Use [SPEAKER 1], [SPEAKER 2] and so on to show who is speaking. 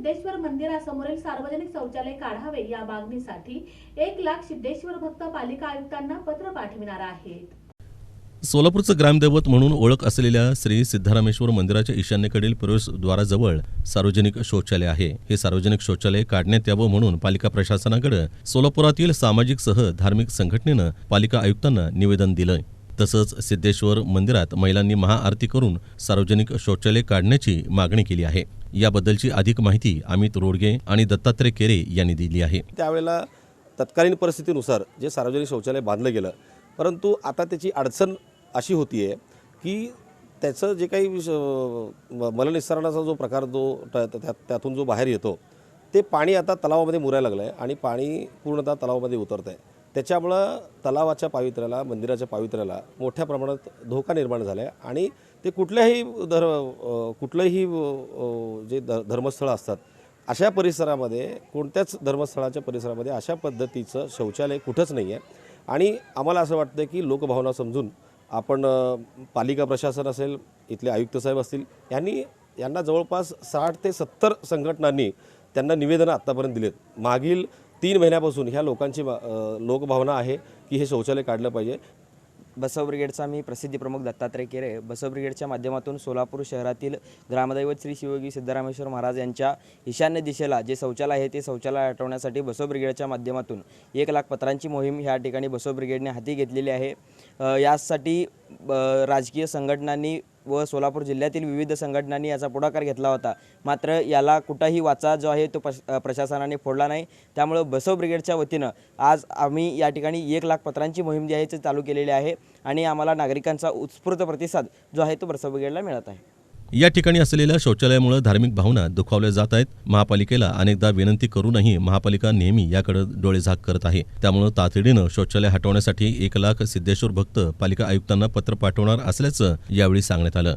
[SPEAKER 1] सिद्धेश्वर मंदिरासमोरील सार्वजनिक शौचालय काढावे या मागणीसाठी एक लाख सिद्धेश्वर भक्त पालिका आयुक्तांना पत्र पाठविणार आहेत.
[SPEAKER 2] सोलापूरचं ग्रामदैवत म्हणून ओळख असलेल्या श्री सिद्धारामेश्वर मंदिराच्या ईशान्येकडील प्रवेशद्वाराजवळ सार्वजनिक शौचालय आहे. हे सार्वजनिक शौचालय काढण्यात यावं म्हणून पालिका प्रशासनाकडे सोलापुरातील सामाजिक सह धार्मिक संघटनेनं पालिका आयुक्तांना निवेदन दिलं तसंच सिद्धेश्वर मंदिरात महिलांनी महाआरती करून सार्वजनिक शौचालय काढण्याची मागणी केली आहे. याबद्दलची अधिक माहिती अमित रोडगे आणि दत्तात्रय केरे यांनी दिली आहे.
[SPEAKER 3] त्यावेळेला तत्कालीन परिस्थितीनुसार जे सार्वजनिक शौचालय बांधलं गेलं परंतु आता त्याची अडचण अशी होती आहे की त्याचं जे काही विष- मलनिस्सरणाचा जो प्रकार जो त्या- त्यातून जो बाहेर येतो ते पाणी आता तलावामध्ये मुरायला लागलं आहे आणि पाणी पूर्णतः तलावामध्ये उतरतं आहे त्याच्यामुळं तलावाच्या पावित्र्याला मंदिराच्या पावित्र्याला मोठ्या प्रमाणात धोका निर्माण झाला आहे आणि ते कुठल्याही धर कुठलंही जे ध धर्मस्थळं असतात अशा परिसरामध्ये कोणत्याच धर्मस्थळाच्या परिसरामध्ये अशा पद्धतीचं शौचालय कुठंच नाही आहे आणि आम्हाला असं वाटतं की लोकभावना समजून आपण पालिका प्रशासन असेल इथले आयुक्त साहेब असतील यांनी यांना जवळपास साठ ते सत्तर संघटनांनी त्यांना निवेदनं आत्तापर्यंत दिलेत. मागील तीन महिन्यापासून ह्या लोकांची लोकभावना आहे की हे शौचालय काढलं पाहिजे.
[SPEAKER 4] बसव ब्रिगेडचा मी प्रसिद्धी प्रमुख दत्तात्रय केरे. बसव ब्रिगेडच्या माध्यमातून सोलापूर शहरातील ग्रामदैवत श्री शिवयोगी सिद्धरामेश्वर महाराज यांच्या ईशान्य दिशेला जे शौचालय आहे ते शौचालय हटवण्यासाठी बसव ब्रिगेडच्या माध्यमातून एक लाख पत्रांची मोहीम ह्या ठिकाणी बसव ब्रिगेडने हाती घेतलेली आहे. यासाठी ब- राजकीय संघटनांनी व सोलापूर जिल्ह्यातील विविध संघटनांनी याचा पुढाकार घेतला होता. मात्र याला कुठाही वाचा जो आहे तो प्रश- प्रशासनाने फोडला नाही. त्यामुळं बसव ब्रिगेडच्या वतीनं आज आम्ही या ठिकाणी एक लाख पत्रांची मोहीम जी आहे ती चालू केलेली आहे आणि आम्हाला नागरिकांचा उत्स्फूर्त प्रतिसाद जो आहे तो बसव ब्रिगेडला मिळत आहे.
[SPEAKER 2] या ठिकाणी असलेल्या शौचालयामुळे धार्मिक भावना दुखावल्या जात आहेत. महापालिकेला अनेकदा विनंती करूनही महापालिका नेहमी याकडे डोळेझाक करत आहे. त्यामुळे तातडीनं शौचालय हटवण्यासाठी एक लाख सिद्धेश्वर भक्त पालिका आयुक्तांना पत्र पाठवणार असल्याचं यावेळी सांगण्यात आलं.